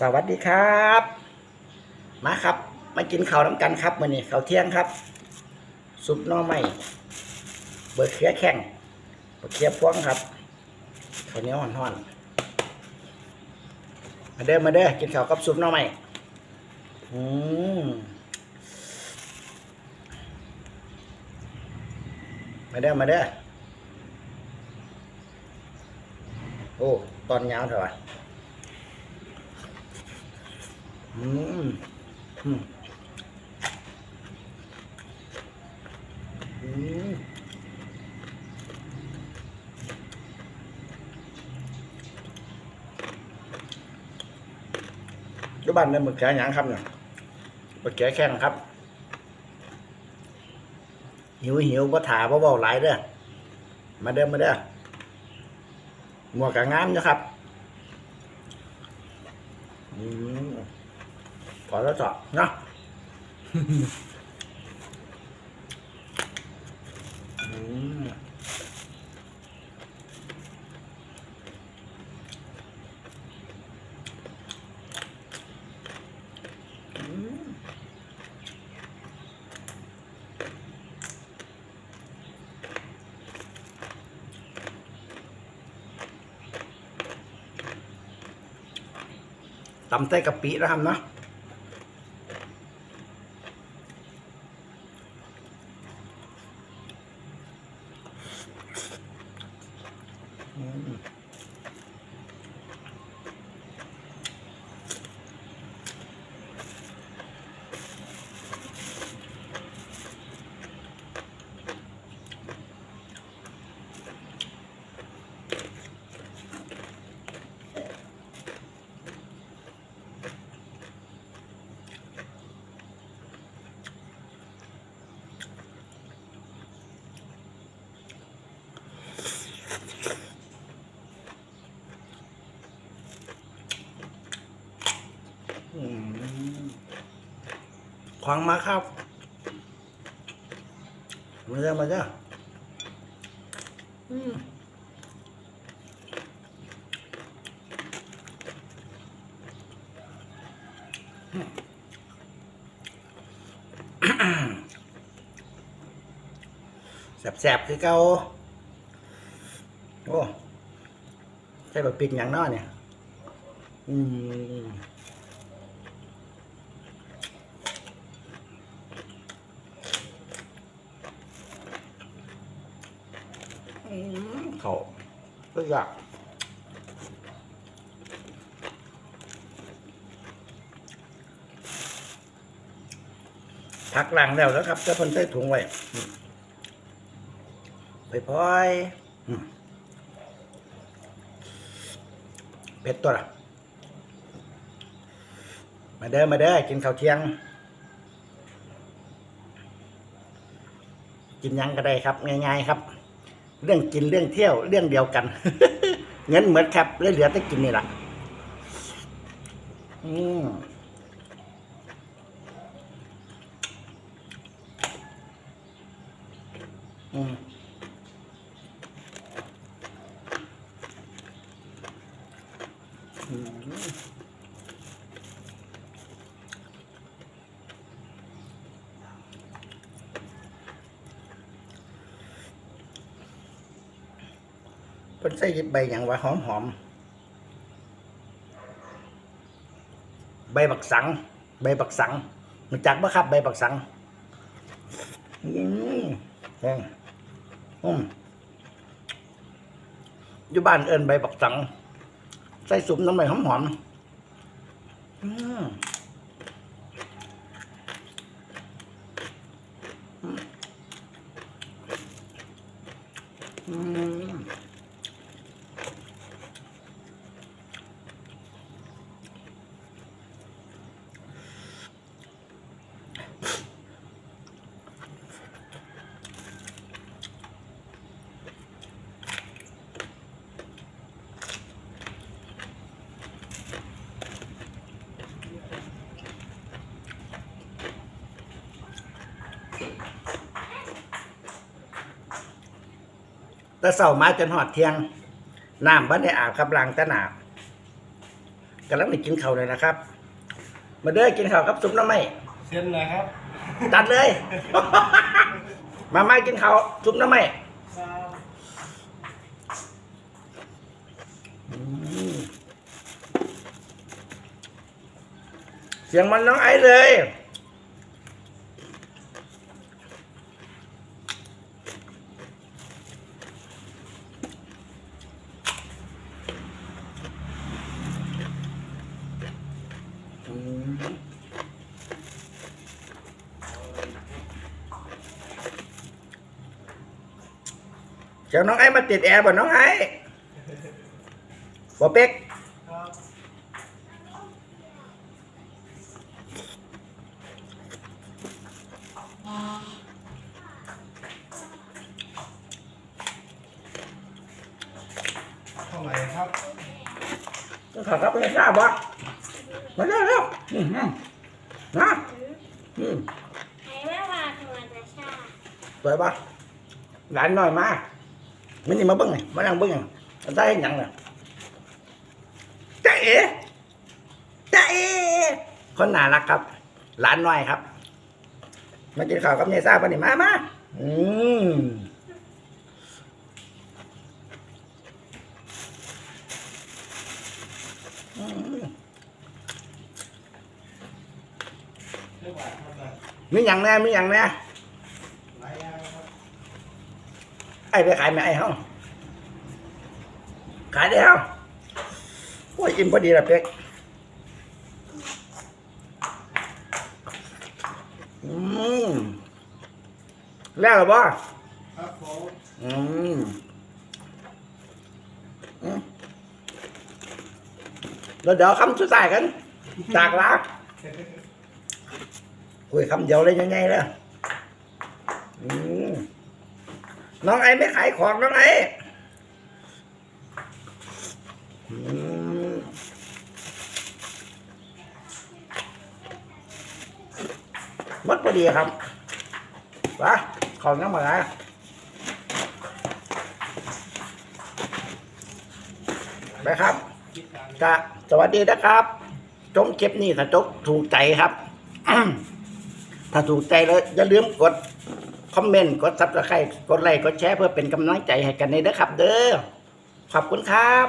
สวัสดีครับ มาครับ มากินข้าวน้ำกันครับมื้อนี้ข้าวเที่ยงครับ ซุปหน่อไม้เบอร์เคียแข้งเบอร์เคียพวงครับข้าวเหนียวห่อนๆมาเด้อมาเด้อกินข้าวกับซุปหน่อไม้อืมมาเด้อมาเด้อโอ้ตอนยาวเถอะวะ อืมอืมอืมยุบันในหมึกแกะหยังครับเนี่ยหมึกแกแข้งครับ หิวหิวบ่ถาบ่เบาหลายเด้อมาเด้อมาเด้อหมวกกะงามนะครับ อืม พอแล้วจาะนะตำไส้กะปินะครับเนาะ ขวางมาครับมาเจ้ามาเจ้าอืมแสบๆคือเก่าโอ้ใช่แบบปิดอย่างน้อเนี่ย อืม เขาก็อยากพักหลังแล้วแล้วครับจะพิ่นใส่ถุงไว้ไปพลอยเผ็ดตัวละมาเด้อมาเด้อกินข้าวเที่ยง กินยังก็ได้ครับ ง่ายๆครับ เรื่องกินเรื่องเที่ยวเรื่องเดียวกัน เงินเหมือนครับเลือเหลือแต่กินนี่แหละอืมอืมอืม พิ่นใส่ใบหยังว่าหอมหอมใบบักสัง ใบบักสังมันจักบ่ครับใบบักสังอืมอืมอยู่บ้านเอิ้นใบบักสัง ใส่สุมน้ำใบหอมหอมอืม แต่เสามาจนหอดเที่ยงน้ำบ้านได้อาบครับล้างแตะหนาบกำลังไปกินข้าวเลยนะครับ มาเด้อกินข้าวกับซุปหน้ำไม้เส้นหนะครับ ตัดเลย มามากินข้าวซุปหน้ำไม้อืมเสียงมันน้องไอเลย เจ้าน้องไอ้มาติดแอร์บ่น้องไอ้บ่เป็กครับเท่าไหร่ครับขอครับไม่ทราบบ่มาเร็วเร็วอืมอืมนะอืมไอ้แม่ว่าทำไมจะชาสวยบ่หลานน้อยมา มันนี่มาเบิ่งไงมานั่งเบิ่งไงมันได้หยังน่ะจ๊ะเอ๋จ๊ะเอ๋คนน่ารักครับ หลานน้อยครับ มากินข้าวกับเนซ่าปะนี่มามาอืมมีอย่างแน่มีอย่างแน่ หลายอย่างครับ ไอ้ไปขายไหมไอ้ห้องขายได้ห้องโอ้ยอิ่มพอดีละเป็กอืมแล้วเหรอบ่ครับผมอืมอืมแล้วเดี๋ยวคำสุดท้ายกันจากลาคุยคำเดียวเลยยังไงล่ะอืม น้องไอ้ไม่ขายของน้องไอ้มหมดพอดีครับวะของน้ำมาแล้วไปครับคิดกาสวัสดีนะครับ จงเก็บนี่ถ้าจกถูกใจครับ ถ้าถูกใจแล้วอย่าลืมกด คอมเมนต์กดซับสไครต์กดไลค์กดแชร์เพื่อเป็นกำลังใจให้กันในเด้อครับ เด้อขอบคุณครับ